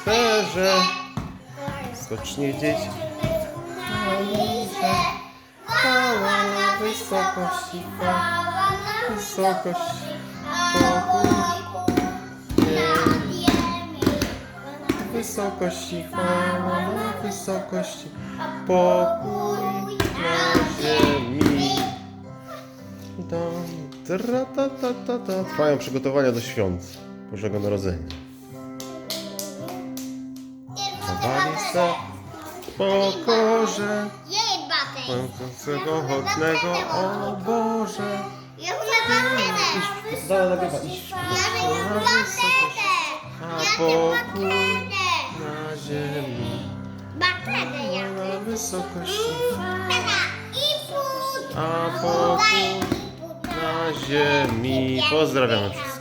Sferze. Skocznie dzieci. Chwała na wysokości, chwała na wysokości. Wysokości, chwała na wysokości. Pokój na ziemi. Dom, tra, ta, ta, ta, ta. Trwają przygotowania do świąt Bożego Narodzenia. Chowali se w pokorze. Męczącego chodnego, o Boże. Ja chcę Dalej nagrywa, wysokość, a pokój na ziemi. Baktery ja. Na wysokości, a pokój na ziemi. Pozdrawiamy wszystkich.